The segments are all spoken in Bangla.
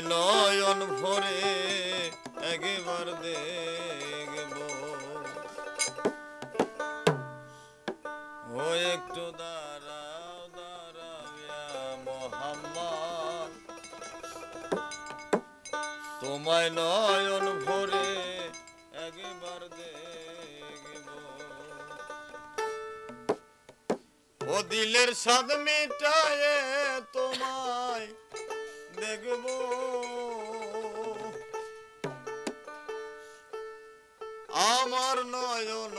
নয়ন ভরে একবার দেখব। ও একটু দাঁড়াও দাঁড়াও মোহাম্মদ। তোমায় নয়ন ভরে একবার দেখব। ও দিলের সাদ মিটায় তোমার দেখব। আমার নয়ন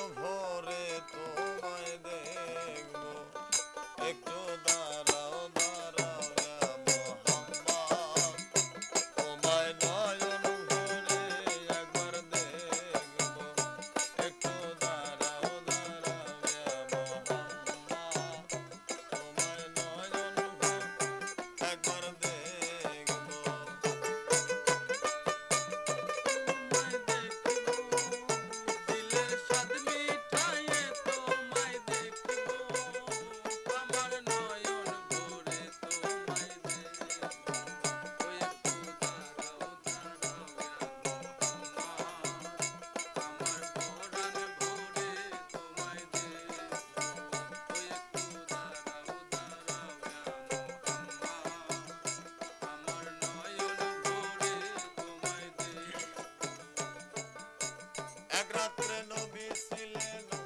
রাত্রে নবী ছিলেন।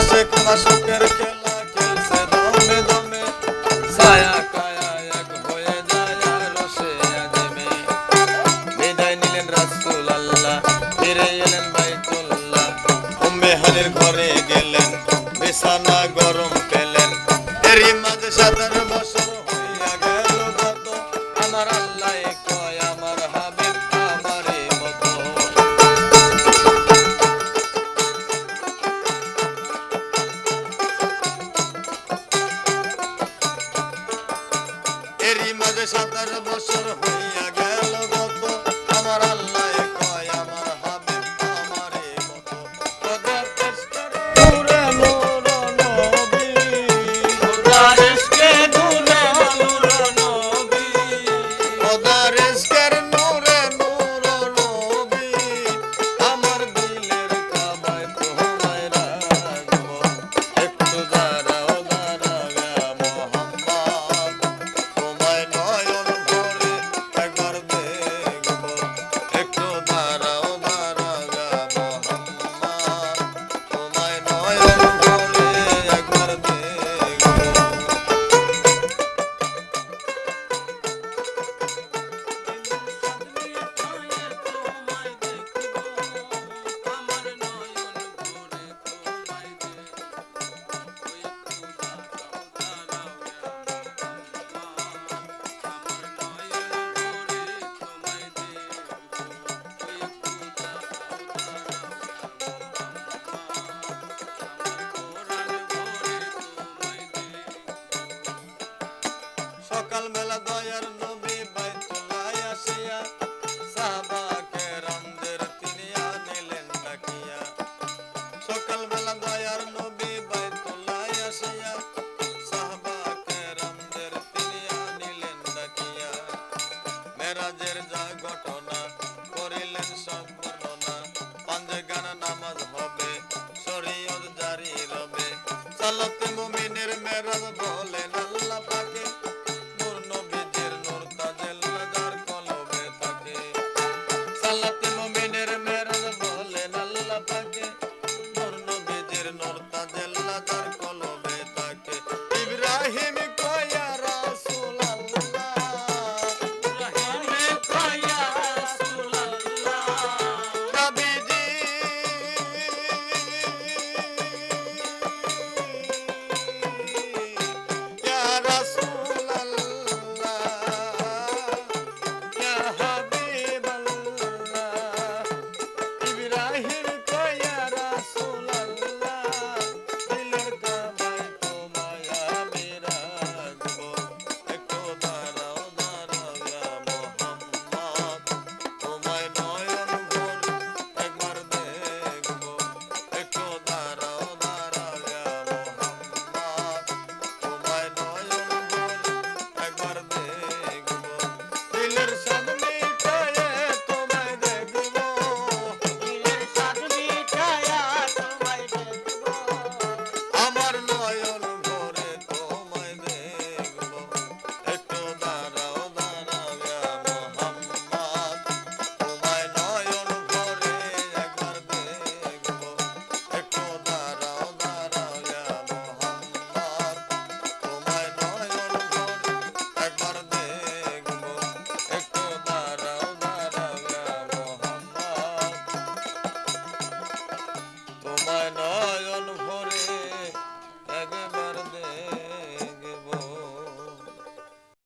আশেক আশেকের খেলা খেলছে দমে দমে। ছায়া রাজের যা ঘটনা।